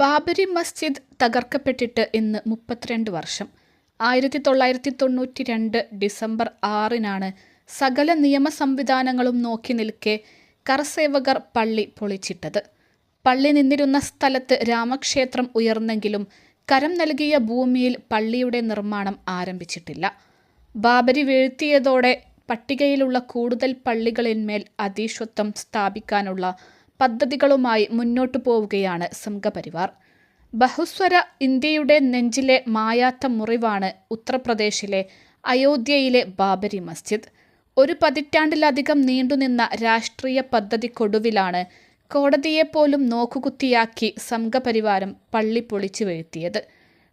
ബാബരി മസ്ജിദ് തകർക്കപ്പെട്ടിട്ട് ഇന്ന് മുപ്പത്തിരണ്ട് വർഷം. ആയിരത്തി തൊള്ളായിരത്തി തൊണ്ണൂറ്റി രണ്ട് ഡിസംബർ ആറിനാണ് സകല നിയമ സംവിധാനങ്ങളും നോക്കി നിൽക്കെ കർസേവകർ പള്ളി പൊളിച്ചിട്ടത്. പള്ളി നിന്നിരുന്ന സ്ഥലത്ത് രാമക്ഷേത്രം ഉയർന്നെങ്കിലും കരം നൽകിയ ഭൂമിയിൽ പള്ളിയുടെ നിർമ്മാണം ആരംഭിച്ചിട്ടില്ല. ബാബരി വീഴ്ത്തിയതോടെ പട്ടികയിലുള്ള കൂടുതൽ പള്ളികളിന്മേൽ അധീശത്വം സ്ഥാപിക്കാനുള്ള പദ്ധതികളുമായി മുന്നോട്ടു പോവുകയാണ് സംഘപരിവാർ. ബഹുസ്വര ഇന്ത്യയുടെ നെഞ്ചിലെ മായാത്ത മുറിവാണ് ഉത്തർപ്രദേശിലെ അയോധ്യയിലെ ബാബരി മസ്ജിദ്. ഒരു പതിറ്റാണ്ടിലധികം നീണ്ടുനിന്ന രാഷ്ട്രീയ പദ്ധതിക്കൊടുവിലാണ് കോടതിയെപ്പോലും നോക്കുകുത്തിയാക്കി സംഘപരിവാരം പള്ളി പൊളിച്ചു വീഴ്ത്തിയത്.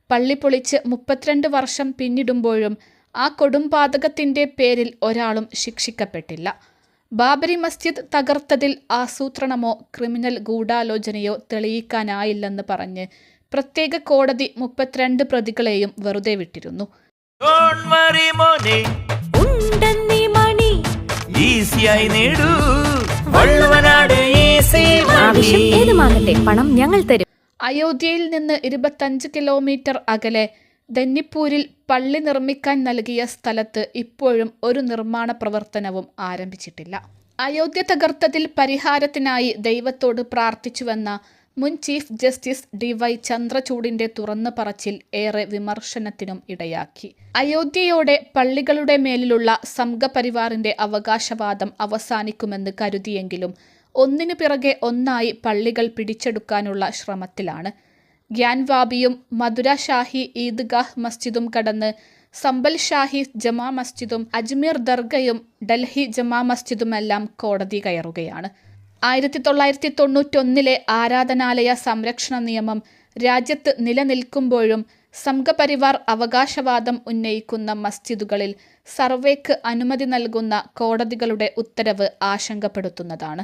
പള്ളി പൊളിച്ച് മുപ്പത്തിരണ്ട് വർഷം പിന്നിടുമ്പോഴും ആ കൊടുംപാതകത്തിന്റെ പേരിൽ ഒരാളും ശിക്ഷിക്കപ്പെട്ടില്ല. ബാബരി മസ്ജിദ് തകർത്തതിൽ ആസൂത്രണമോ ക്രിമിനൽ ഗൂഢാലോചനയോ തെളിയിക്കാനായില്ലെന്ന് പറഞ്ഞ് പ്രത്യേക കോടതി മുപ്പത്തിരണ്ട് പ്രതികളെയും വെറുതെ വിട്ടിരുന്നു. ആവശ്യം പണം ഞങ്ങൾ തരും. അയോധ്യയിൽ നിന്ന് ഇരുപത്തഞ്ച് കിലോമീറ്റർ അകലെ ധന്നിപ്പൂരിൽ പള്ളി നിർമ്മിക്കാൻ നൽകിയ സ്ഥലത്ത് ഇപ്പോഴും ഒരു നിർമ്മാണ പ്രവർത്തനവും ആരംഭിച്ചിട്ടില്ല. അയോധ്യ തകർത്തതിൽ പരിഹാരത്തിനായി ദൈവത്തോട് പ്രാർത്ഥിച്ചുവെന്ന മുൻ ചീഫ് ജസ്റ്റിസ് ഡി വൈ ചന്ദ്രചൂഡിന്റെ തുറന്നു പറച്ചിൽ ഏറെ വിമർശനത്തിനും ഇടയാക്കി. അയോധ്യയോടെ പള്ളികളുടെ മേലിലുള്ള സംഘപരിവാറിന്റെ അവകാശവാദം അവസാനിക്കുമെന്ന് കരുതിയെങ്കിലും ഒന്നിനു പിറകെ ഒന്നായി പള്ളികൾ പിടിച്ചെടുക്കാനുള്ള ശ്രമത്തിലാണ്. ഗ്യാൻവാബിയും മധുര ഷാഹി ഈദ്ഗാഹ് മസ്ജിദും കടന്ന് സമ്പൽ ഷാഹി ജമാ മസ്ജിദും അജ്മീർ ദർഗയും ഡൽഹി ജമാ മസ്ജിദുമെല്ലാം കോടതി കയറുകയാണ്. ആയിരത്തി തൊള്ളായിരത്തി തൊണ്ണൂറ്റൊന്നിലെ ആരാധനാലയ സംരക്ഷണ നിയമം രാജ്യത്ത് നിലനിൽക്കുമ്പോഴും സംഘപരിവാർ അവകാശവാദം ഉന്നയിക്കുന്ന മസ്ജിദുകളിൽ സർവേക്ക് അനുമതി നൽകുന്ന കോടതികളുടെ ഉത്തരവ് ആശങ്കപ്പെടുത്തുന്നതാണ്.